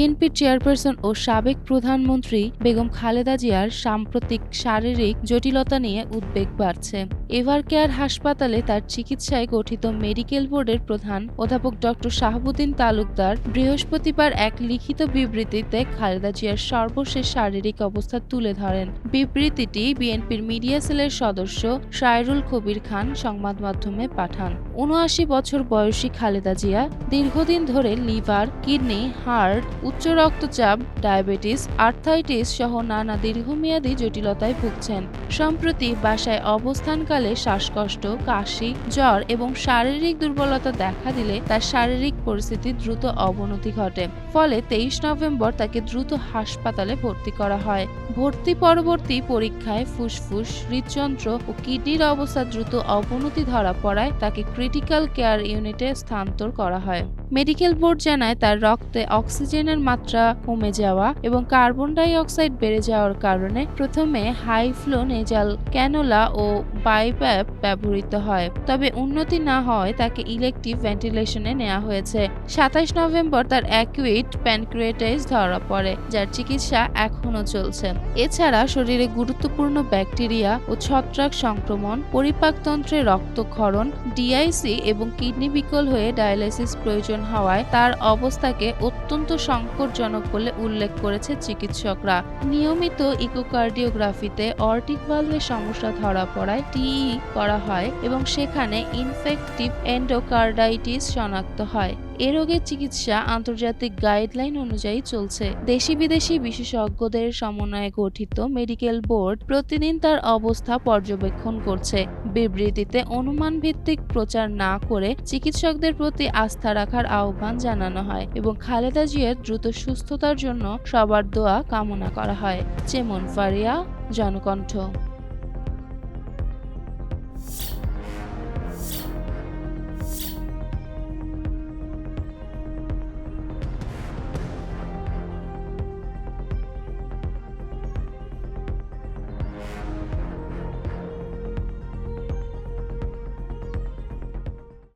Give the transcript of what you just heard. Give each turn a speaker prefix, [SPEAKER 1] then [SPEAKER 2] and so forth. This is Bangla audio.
[SPEAKER 1] বিএনপির চেয়ারপারসন ও সাবেক প্রধানমন্ত্রী বেগম খালেদা জিয়ার সাম্প্রতিক শারীরিক জটিলতা নিয়ে উদ্বেগ বাড়ছে। এভার কেয়ার হাসপাতালে তার চিকিৎসায় গঠিত মেডিকেল বোর্ডের প্রধান অধ্যাপক ডক্টর শাহাবুদ্দিন তালুকদার বৃহস্পতিবার এক লিখিত বিবৃতিতে খালেদা জিয়ার সর্বশেষ শারীরিক অবস্থা তুলে ধরেন। বিবৃতিটি বিএনপির মিডিয়া সেলের সদস্য সায়রুল কবির খান সংবাদ মাধ্যমে পাঠান। উনআশি বছর বয়সী খালেদা জিয়া দীর্ঘদিন ধরে লিভার, কিডনি হার্ট উচ্চ রক্তচাপ, ডায়াবেটিস, আর্থাইটিস সহ নানা দীর্ঘমেয়াদী জটিলতায় ভুগছেন। সম্প্রতি বাসায় অবস্থানকালে শ্বাসকষ্ট, কাশি, জ্বর এবং শারীরিক দুর্বলতা দেখা দিলে তার শারীরিক পরিস্থিতি দ্রুত অবনতি ঘটে। ফলে তেইশ নভেম্বর তাকে দ্রুত হাসপাতালে ভর্তি করা হয়। ভর্তি পরবর্তী পরীক্ষায় ফুসফুস, হৃদযন্ত্র ও কিডনির অবস্থা দ্রুত অবনতি ধরা পড়ায় তাকে ক্রিটিক্যাল কেয়ার ইউনিটে স্থানান্তর করা হয়। মেডিকেল বোর্ড জানায় তার রক্তে অক্সিজেনের মাত্রা কমে যাওয়া এবং কার্বন ডাই অক্সাইড বেড়ে যাওয়ার কারণে প্রথমে হাই ফ্লো নেজাল ক্যানোলা ও বাইপ্যাপ ব্যবহৃত হয়। তবে উন্নতি না হওয়ায় তাকে ইলেকটিভ ভেন্টিলেশনে নেওয়া হয়েছে। সাতাশ নভেম্বর তার অ্যাকুইট প্যানক্রিয়েটাইস ধরা পড়ে, যার চিকিৎসা এখনও চলছে। এছাড়া শরীরে গুরুত্বপূর্ণ ব্যাকটেরিয়া ও ছত্রাক সংক্রমণ, পরিপাকতন্ত্রে রক্তক্ষরণ, ডিআইসি এবং কিডনি বিকল হয়ে ডায়ালাইসিস প্রয়োজন হওয়ায় তার অবস্থাকে অত্যন্ত সংকটজনক বলে উল্লেখ করেছে চিকিৎসকরা। নিয়মিত ইকোকার্ডিওগ্রাফিতে অর্টিক ভালভের সমস্যা ধরা পড়ায় টিই করা হয় এবং সেখানে ইনফেক্টিভ এন্ডোকার্ডাইটিস শনাক্ত হয়। এ রোগের চিকিৎসা আন্তর্জাতিক গাইডলাইন অনুযায়ী চলছে। দেশি বিদেশি বিশেষজ্ঞদের সমন্বয়ে গঠিত মেডিকেল বোর্ড প্রতিদিন তার অবস্থা পর্যবেক্ষণ করছে। বিবৃতিতে অনুমান ভিত্তিক প্রচার না করে চিকিৎসকদের প্রতি আস্থা রাখার আহ্বান জানানো হয় এবং খালেদা জিয়ার দ্রুত সুস্থতার জন্য সবার দোয়া কামনা করা হয়। চেমন ফারিয়া, জনকণ্ঠ।